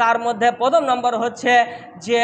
তার মধ্যে প্রথম নম্বর হচ্ছে যে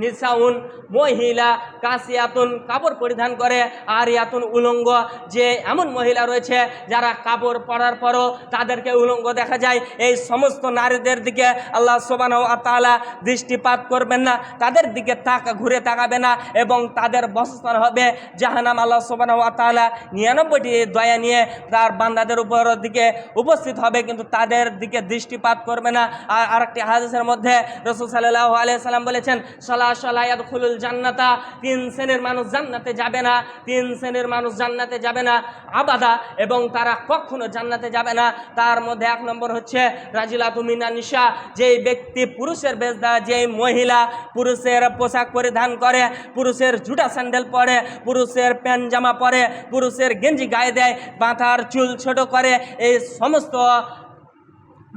নিসাউন মহিলা কাসিয়াতুন কাপড় পরিধান করে আর ইয়াতুন উলঙ্গ। যে এমন মহিলা রয়েছে যারা কাপড় পরার পরও তাদেরকে উলঙ্গ দেখা যায়। এই সমস্ত নারীদের দিকে আল্লাহ সোবান তালা দৃষ্টিপাত করবেন না, তাদের দিকে তাক ঘুরে তাকাবে না এবং তাদের বসস্থান হবে জাহানাম আল্লাহ সোবান তালা নিরানব্বইটি দয়া নিয়ে তার বান্দাদের উপর দিকে উপস্থিত হবে, কিন্তু তাদের দিকে দৃষ্টিপাত করবে না। আর আরেকটি হাদিসের মধ্যে রসুল সাল্লাহ আলিয়া সাল্লাম বলেছেন সাল্লাহ সালায়াদ খুলুল জান্নাতা। তিন শ্রেণির মানুষ জান্নাতে যাবে না, তিন শ্রেণির মানুষ জান্নাতে যাবে না। আবাদা এবং তারা কখনো জান্নাতে যাবে না। তার মধ্যে এক নম্বর হচ্ছে রাজিলা তুমিনা নিশা যেই ব্যক্তি পুরুষের বেশ দেয় যেই মহিলা পুরুষের পোশাক পরিধান করে, পুরুষের জুটা স্যান্ডেল পরে, পুরুষের প্যান্ট জামা পরে, পুরুষের গেঞ্জি গায়ে দেয়, মাথার চুল ছোট করে, এই সমস্ত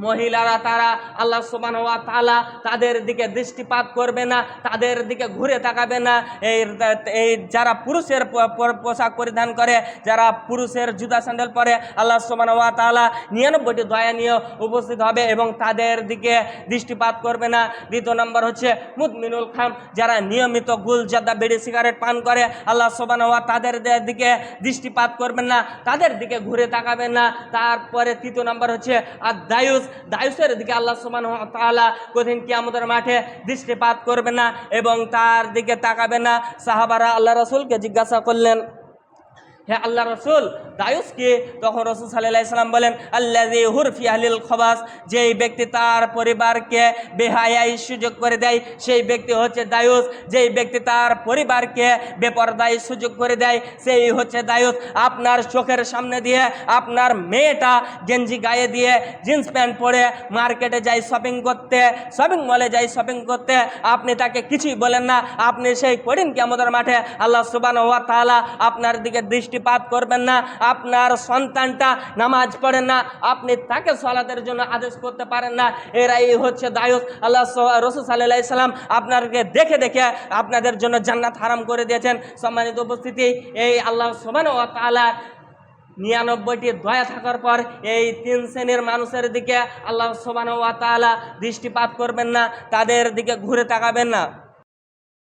মহিলারা তারা আল্লাহ সুবান ওয়া তালা তাদের দিকে দৃষ্টিপাত করবে না, তাদের দিকে ঘুরে তাকাবে না। এই এই যারা পুরুষের পোশাক পরিধান করে, যারা পুরুষের জুতা স্যান্ডেল পরে, আল্লাহ সুবান ওয়া তালা নিরানব্বইটি দয়া নিয়ে উপস্থিত হবে এবং তাদের দিকে দৃষ্টিপাত করবে না। দ্বিতীয় নম্বর হচ্ছে মুদমিনুল খাম, যারা নিয়মিত গুল জাদা বেড়ি সিগারেট পান করে, আল্লাহ সোবান ওয়া তাদের দিকে দৃষ্টিপাত করবেন না, তাদের দিকে ঘুরে তাকাবেন না। তারপরে তৃতীয় নম্বর হচ্ছে আর দায়ুস দায়ুসের দিকে আল্লাহ সোমান তালা কঠিন কিয়ামতের মাঠে দৃষ্টিপাত করবে না এবং তার দিকে তাকাবে না। সাহাবারা আল্লাহ রসুলকে জিজ্ঞাসা করলেন হ্যাঁ আল্লাহ রসুল দায়ুস কি তখন রসুল সাল্লাহ ইসলাম বলেন আল্লাহ হুরফি আহলিল খবাস যেই ব্যক্তি তার পরিবারকে বেহায়াই সুযোগ করে দেয়, সেই ব্যক্তি হচ্ছে দায়ুস। যেই ব্যক্তি তার পরিবারকে বেপরদায়ী সুযোগ করে দেয়, সেই হচ্ছে দায়ুস। আপনার চোখের সামনে দিয়ে আপনার মেয়েটা গেঞ্জি গায়ে দিয়ে জিন্স প্যান্ট পরে মার্কেটে যাই শপিং করতে, শপিং মলে যাই শপিং করতে, আপনি তাকে কিছুই বলেন না। আপনি সেই কঠিন কেমতের মাঠে আল্লাহ সুবান ওয়া তাআলা আপনার দিকে দৃষ্টিপাত করবেন না। আপনার সন্তানটা নামাজ পড়েন না, আপনি তাকে সলাতের জন্য আদেশ করতে পারেন না। এরাই হচ্ছে দায়ক। আল্লাহ রসুল সাল্লাহ সাল্লাম আপনাকে দেখে দেখে আপনাদের জন্য জান্নাত হারাম করে দিয়েছেন। সম্মানিত উপস্থিতি, এই আল্লাহ সুবান ওয়া তাআলা নিরানব্বইটি দয়া থাকার পর এই তিন শ্রেণির মানুষের দিকে আল্লাহ সোবান ওয়া তাআলা দৃষ্টিপাত করবেন না, তাদের দিকে ঘুরে তাকাবেন না।